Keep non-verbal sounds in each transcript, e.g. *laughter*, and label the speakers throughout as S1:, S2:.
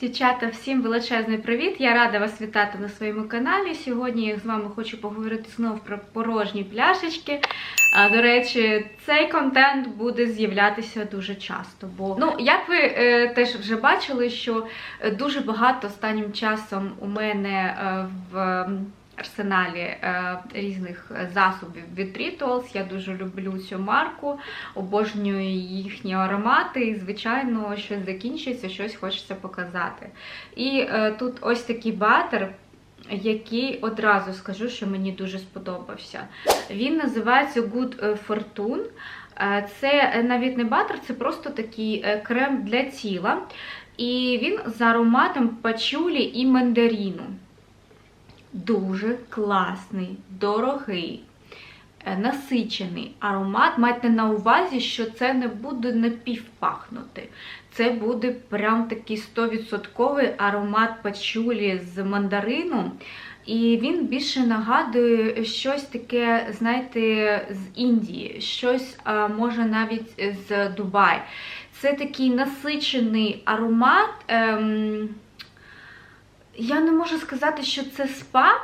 S1: Дівчата, всім величезний привіт! Я рада вас вітати на своєму каналі. Сьогодні я з вами хочу поговорити знов про порожні пляшечки. А, До речі, цей контент буде з'являтися дуже часто. Бо, ну, як ви е, теж вже бачили, що е, дуже багато останнім часом у мене е, в арсеналі е, різних засобів від Rituals. Я дуже люблю цю марку, обожнюю їхні аромати, і, звичайно, щось закінчується, щось хочеться показати. І е, тут ось такий батер. Який одразу скажу, що мені дуже сподобався. Він називається Good Fortune. Е, Це навіть не батер, це просто такий крем для тіла. І він з ароматом пачулі і мандаріну. Дуже класний, дорогий, е, насичений аромат. Майте на увазі, що це не буде напівпахнути. Це буде прям такий 100% аромат пачулі з мандарину. І він більше нагадує щось таке, знаєте, з Індії, щось може навіть з Дубай. Це такий насичений аромат. Ем, я не можу сказати, що це спа,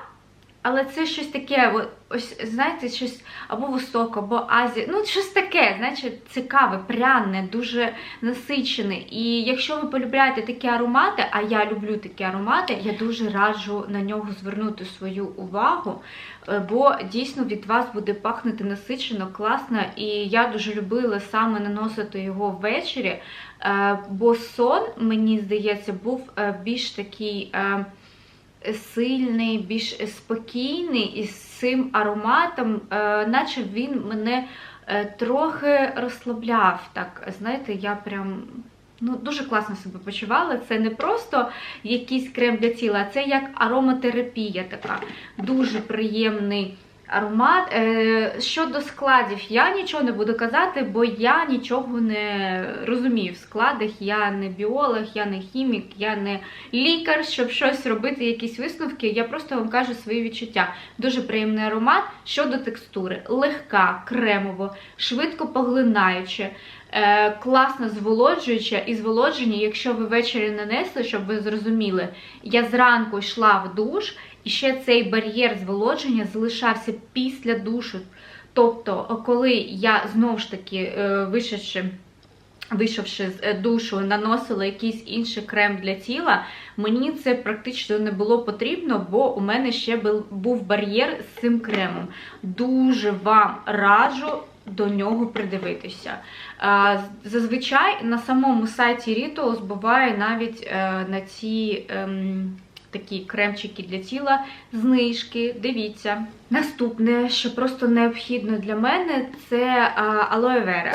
S1: але це щось таке, ось, знаєте, щось або Восток, або Азія. Ну, щось таке, значить, цікаве, пряне, дуже насичене. І якщо ви полюбляєте такі аромати, а я люблю такі аромати, я дуже раджу на нього звернути свою увагу, е, бо дійсно від вас буде пахнути насичено, класно. І я дуже любила саме наносити його ввечері. Е, Бо сон, мені здається, був е, більш такий сильний, більш спокійний і з цим ароматом, е, наче він мене е, трохи розслабляв. Так, знаєте, я прям. Ну, дуже класно себе почувала. Це не просто якийсь крем для тіла, це як ароматерапія така. Дуже приємний аромат. Е, Щодо складів, я нічого не буду казати, бо я нічого не розумію в складах. Я не біолог, я не хімік, я не лікар, щоб щось робити, якісь висновки. Я просто вам кажу свої відчуття. Дуже приємний аромат щодо текстури. Легка, кремово, швидко поглинаюче. Е, класно зволоджуюча і зволодження, якщо ви ввечері нанесли, щоб ви зрозуміли, я зранку йшла в душ, і ще цей бар'єр зволодження залишався після душу. Тобто, коли я знову ж таки е, вийшовши, вийшовши з е, душу, наносила якийсь інший крем для тіла, мені це практично не було потрібно, бо у мене ще був- бар'єр з цим кремом. Дуже вам раджу до нього придивитися. Е, Зазвичай на самому сайті Rituals буває навіть на ці ем, такі кремчики для тіла, знижки. Дивіться. Наступне, що просто необхідно для мене, це а, алоe вера.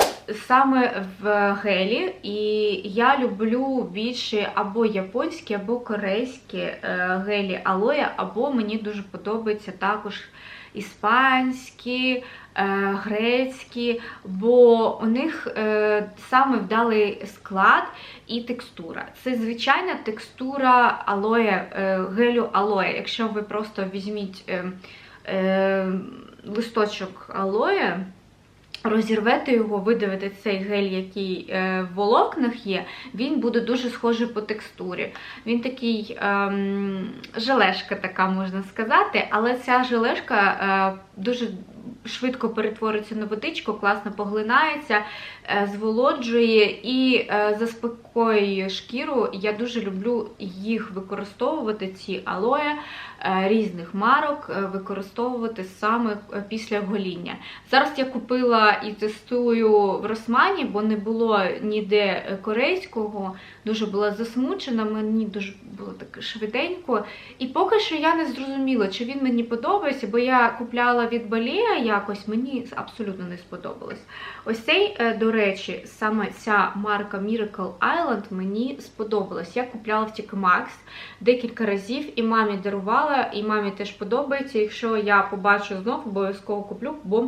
S1: Саме в гелі. І я люблю більше або японські, або корейські е, гелі алоє, або мені дуже подобається також іспанські, грецькі, бо у них е, саме вдалий склад і текстура. Це звичайна текстура алоє, е, гелю алоє. Якщо ви просто візьміть е, е, листочок алоє, розірвете його, видавите цей гель, який е, в волокнах є, він буде дуже схожий по текстурі. Він такий ем, желешка, така можна сказати, але ця желешка е, дуже швидко перетворюється на водичку, класно поглинається, е, зволоджує і е, заспокоює шкіру. Я дуже люблю їх використовувати, ці алоє е, різних марок, використовувати саме після гоління. Зараз я купила і тестую в Росмані, бо не було ніде корейського, дуже була засмучена, мені дуже було так швиденько. І поки що я не зрозуміла, чи він мені подобається, бо я купляла від Балія якось, мені абсолютно не сподобалось. Ось цей, е, до речі, саме ця марка Miracle Island мені сподобалась. Я купляла в TK Maxx декілька разів і мамі дарувала, і мамі теж подобається. Якщо я побачу знов, обов'язково куплю, бо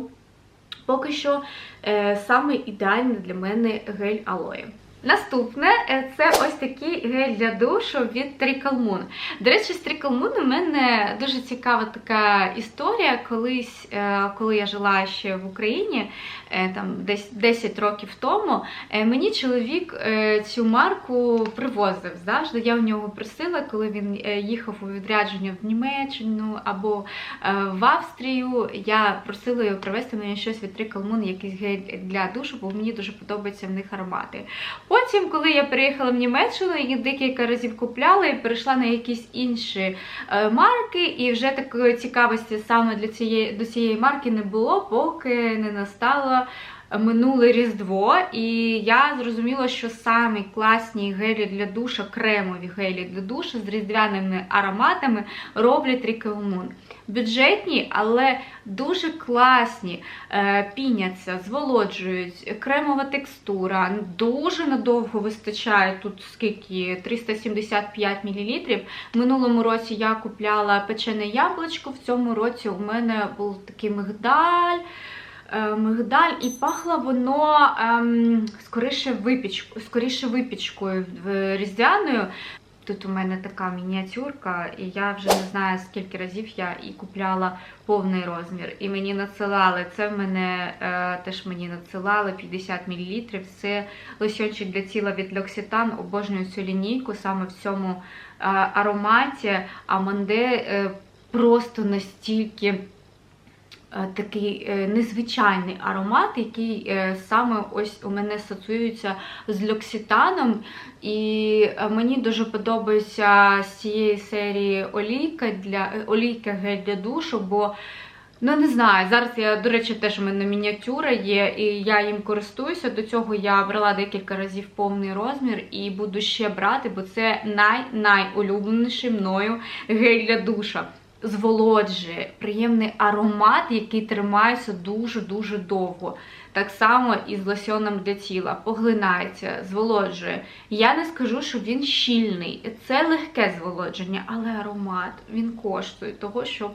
S1: поки що е, саме ідеальний для мене гель алоє. Наступне е, це ось такий гель для душу від Moon. До речі, з Moon у мене дуже цікава така історія. Колись, е, коли я жила ще в Україні, там десь 10 років тому, е, мені чоловік е, цю марку привозив завжди. Я в нього просила, коли він е, їхав у відрядження в Німеччину або е, в Австрію. Я просила його привезти мені щось від Trickle Moon, якийсь гель для душу, бо мені дуже подобаються в них аромати. Потім, коли я переїхала в Німеччину, їх декілька разів купляла і перейшла на якісь інші е, марки, і вже такої цікавості саме для цієї до цієї марки не було, поки не настало минуле Різдво. І я зрозуміла, що самі класні гелі для душа, кремові гелі для душа з різдвяними ароматами роблять Moon. Бюджетні, але дуже класні, е, піняться, зволоджують, кремова текстура, дуже надовго вистачає тут скільки 375 мл. Минулому році я купляла печене яблучко, в цьому році у мене був такий мигдаль. Е, Мигдаль, і пахло воно ем, скоріше, випіч, скоріше випічкою різдвяною. Тут у мене така мініатюрка, і я вже не знаю, скільки разів я і купляла повний розмір. І мені надсилали. Це в мене е, теж мені надсилали 50 мл. Це лосьончик для тіла від L'Occitane. Обожнюю цю лінійку саме в цьому е, ароматі. Аманде е, просто настільки. Е, Такий е, незвичайний аромат, який е, саме ось у мене асоціюється з Льокситаном. І мені дуже подобається з цієї серії олійка для олійка гель для душу, бо ну не знаю, зараз я, до речі, теж у мене мініатюра є, і я їм користуюся. До цього я брала декілька разів повний розмір і буду ще брати, бо це най-найулюбленіший мною гель для душа. Зволоджує, приємний аромат, який тримається дуже-дуже довго. Так само і з лосьоном для тіла. Поглинається, зволоджує. Я не скажу, що він щільний. Це легке зволодження, але аромат він коштує того, щоб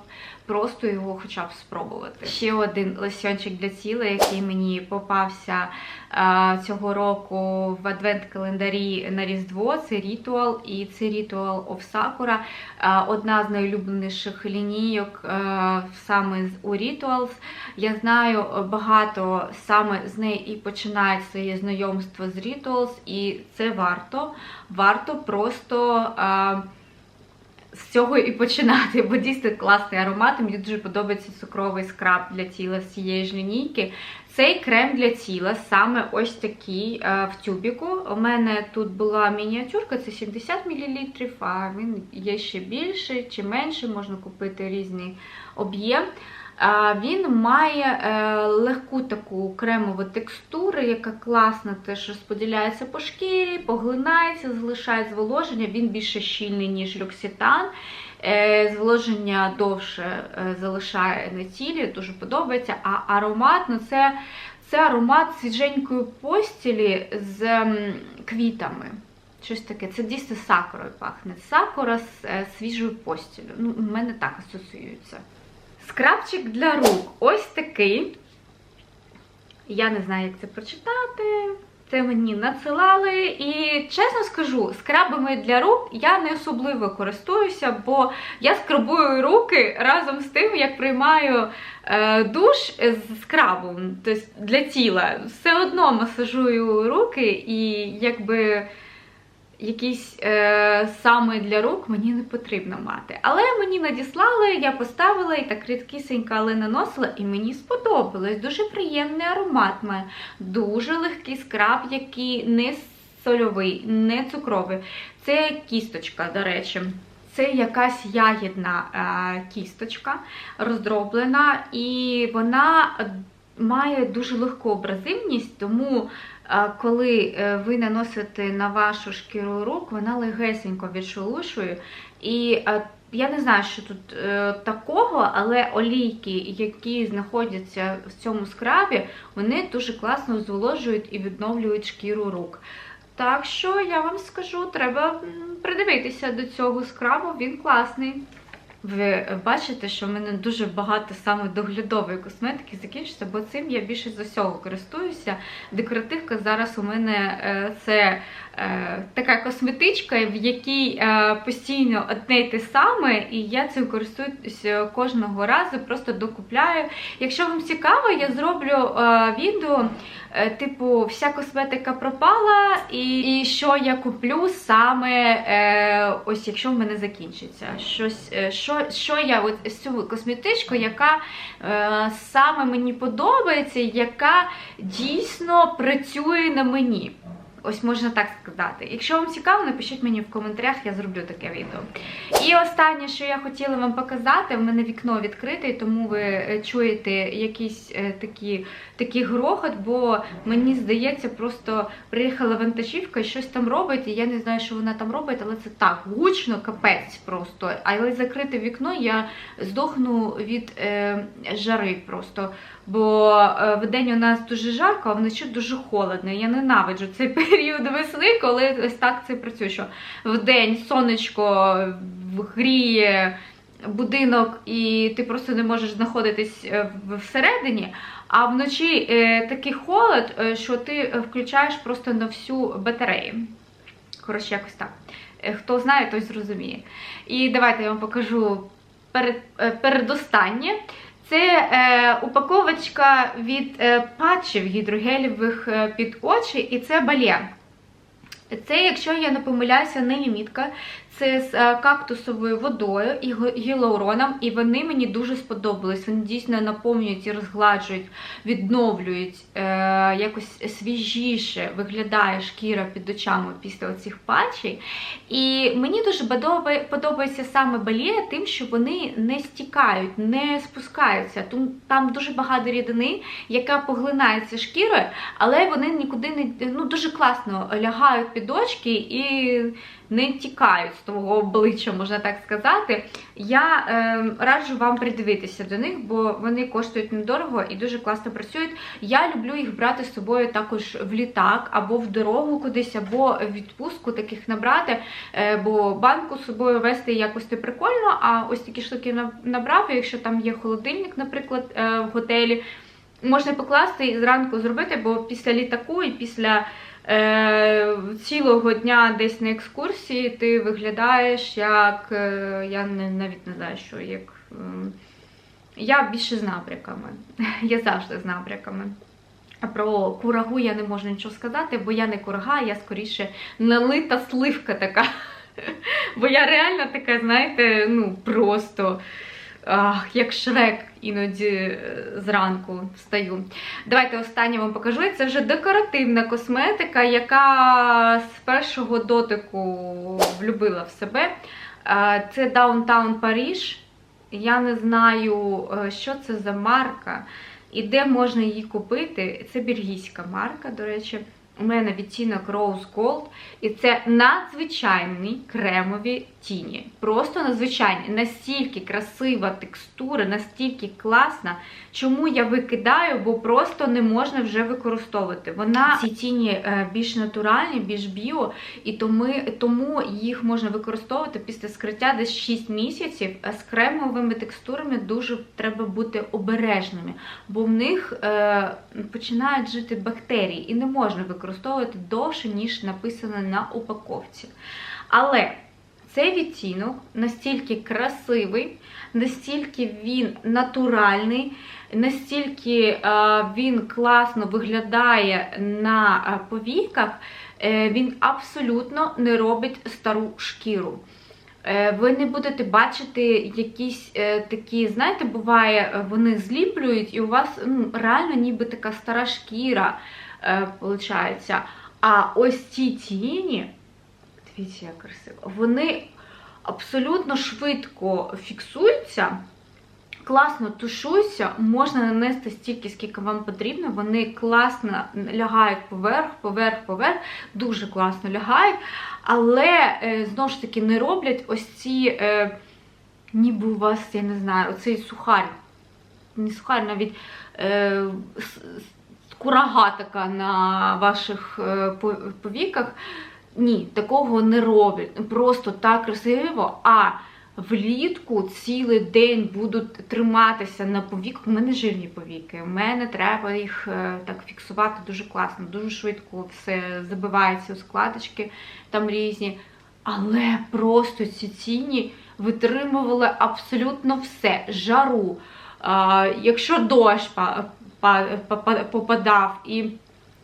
S1: просто його хоча б спробувати. Ще один лосьончик для тіла, який мені попався е, цього року в адвент-календарі на Різдво. Це Ritual і це Ritual of Sakura. Е, одна з найулюбленіших лінійок е, саме у Rituals. Я знаю багато саме з неї і починають своє знайомство з Rituals, і це варто. Варто просто. е, з цього і починати, бо дійсно класний аромат. Мені дуже подобається цукровий скраб для тіла з цієї ж лінійки. Цей крем для тіла саме ось такий е, в тюбіку. У мене тут була мініатюрка, це 70 мл, а він є ще більший чи менший, можна купити різний об'єм. Він має е, легку таку кремову текстуру, яка класно теж розподіляється по шкірі, поглинається, залишає зволоження. Він більше щільний, ніж люкситан. Е, Зволоження довше е, залишає на тілі, дуже подобається. А аромат ну це, це аромат свіженької постілі з квітами. Щось таке, це дійсно сакурою пахне. Сакура з свіжою постілю. Ну, у мене так асоціюється. Скрабчик для рук. Ось такий. Я не знаю, як це прочитати. Це мені надсилали. І чесно скажу, скрабами для рук я не особливо користуюся, бо я скрабую руки разом з тим, як приймаю е, душ з скрабом, тобто для тіла. Все одно масажую руки і якби якийсь е, саме для рук мені не потрібно мати. Але мені надіслали, я поставила і так рідкісенько, але наносила, і мені сподобалось. Дуже приємний аромат має. Дуже легкий скраб, який не сольовий, не цукровий. Це кісточка, до речі. Це якась ягідна е, кісточка роздроблена, і вона має дуже легку абразивність, тому е, коли е, ви наносите на вашу шкіру рук, вона легесенько відшелушує. І е, я не знаю, що тут такого, але олійки, які знаходяться в цьому скрабі, вони дуже класно зволожують і відновлюють шкіру рук. Так що я вам скажу, треба придивитися до цього скрабу, він класний. Ви бачите, що в мене дуже багато саме доглядової косметики закінчиться, бо цим я більше з усього користуюся. Декоративка зараз у мене е, це така косметичка, в якій е, постійно одне й те саме, і я цим користуюся кожного разу, просто докупляю. Якщо вам цікаво, я зроблю відео, типу, вся косметика пропала, і, і що я куплю саме ось якщо в мене закінчиться. Щось, що що я от цю косметичку, яка е, саме мені подобається, яка дійсно працює на мені. Ось можна так сказати. Якщо вам цікаво, напишіть мені в коментарях, я зроблю таке відео. І останнє, що я хотіла вам показати, в мене вікно відкрите, тому ви е, чуєте якийсь е, такий, такий грохот, бо мені здається, просто приїхала вантажівка і щось там робить, і я не знаю, що вона там робить, але це так гучно, капець просто. Але закрите вікно я здохну від е, жари просто. Бо е, в день у нас дуже жарко, а вночі дуже холодно. Я ненавиджу цей *laughs* період весни, коли ось так це працює. Що в день сонечко гріє будинок, і ти просто не можеш знаходитись е, всередині. А вночі е, такий холод, що ти включаєш просто на всю батарею. Коротше, якось так. Хто знає, той зрозуміє. І давайте я вам покажу перед, передостаннє. Це е, упаковочка від е, патчів гідрогелівих е, під очі, і це балє. Це, якщо я не помиляюся, не лімітка, це з е, кактусовою водою і гілауроном, і вони мені дуже сподобались. Вони дійсно наповнюють і розгладжують, відновлюють, е, якось свіжіше виглядає шкіра під очами після оцих патчей. І мені дуже подобається саме балія тим, що вони не стікають, не спускаються. Там дуже багато рідини, яка поглинається шкірою, але вони нікуди не ну, дуже класно лягають під очки і не тікають з того обличчя, можна так сказати. Я е, раджу вам придивитися до них, бо вони коштують недорого і дуже класно працюють. Я люблю їх брати з собою також в літак, або в дорогу кудись, або в відпустку таких набрати, е, бо банку з собою вести якось не прикольно, а ось такі штуки набрав, якщо там є холодильник, наприклад, е, в готелі. Можна покласти і зранку зробити, бо після літаку і після цілого дня десь на екскурсії ти виглядаєш як. Е, я навіть не знаю, що як. Е, я більше з набряками. *laughs* Я завжди з набряками. Про курагу я не можу нічого сказати, бо я не курага, я скоріше налита сливка така. *laughs* Бо я реально така, знаєте, ну просто ах, як шрек іноді е, зранку встаю. Давайте останнє вам покажу. Це вже декоративна косметика, яка з першого дотику влюбила в себе. Це Downtown Paris. Я не знаю, е, що це за марка і де можна її купити. Це бельгійська марка, до речі. У мене відтінок Rose Gold, і це надзвичайні кремові тіні. Просто надзвичайні. Настільки красива текстура, настільки класна. Чому я викидаю, бо просто не можна вже використовувати. Вона ці тіні е, більш натуральні, більш біо, і тому, їх можна використовувати після скриття десь 6 місяців. З кремовими текстурами дуже треба бути обережними, бо в них е, починають жити бактерії і не можна використовувати довше, ніж написано на упаковці. Але цей відтінок настільки красивий, настільки він натуральний, настільки е, він класно виглядає на е, повіках, е, він абсолютно не робить стару шкіру. Ви не будете бачити якісь такі, знаєте, буває, вони зліплюють, і у вас ну, реально ніби така стара шкіра виходить. А ось ці тіні. Дивіться, як красиво. Вони абсолютно швидко фіксуються, класно тушуються, можна нанести стільки, скільки вам потрібно. Вони класно лягають поверх, поверх, поверх, дуже класно лягають, але, е, знову ж таки, не роблять ось ці, е, ніби у вас, я не знаю, оцей сухар. Не сухар, навіть. Е, Курага така на ваших е, повіках. Ні, такого не роблять. Просто так красиво. А влітку цілий день будуть триматися на повіках. У мене жирні повіки. У мене треба їх е, так фіксувати дуже класно, дуже швидко все забивається у складочки там різні. Але просто ці тіні витримували абсолютно все. Жару. Якщо дощ па- па- па- попадав, і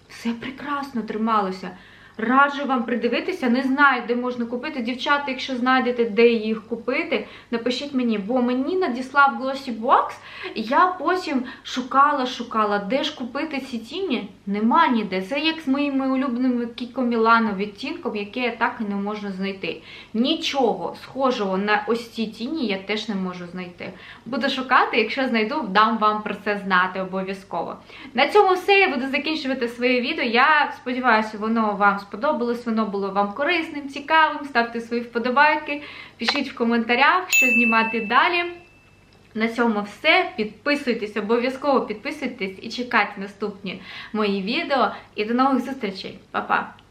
S1: все прекрасно трималося. Раджу вам придивитися, не знаю, де можна купити. Дівчата, якщо знайдете, де їх купити, напишіть мені, бо мені надіслав Glossy Box, я потім шукала, шукала, де ж купити ці тіні. Нема ніде. Це як з моїми улюбленими Кіко Мілано відтінком, яке я так і не можу знайти. Нічого схожого на ось ці тіні я теж не можу знайти. Буду шукати, якщо знайду, дам вам про це знати обов'язково. На цьому все. Я буду закінчувати своє відео. Я сподіваюся, воно вам сподобалось, воно було вам корисним, цікавим. Ставте свої вподобайки, пишіть в коментарях, що знімати далі. На цьому все. Підписуйтесь, обов'язково підписуйтесь і чекайте наступні мої відео. І до нових зустрічей. Па-па!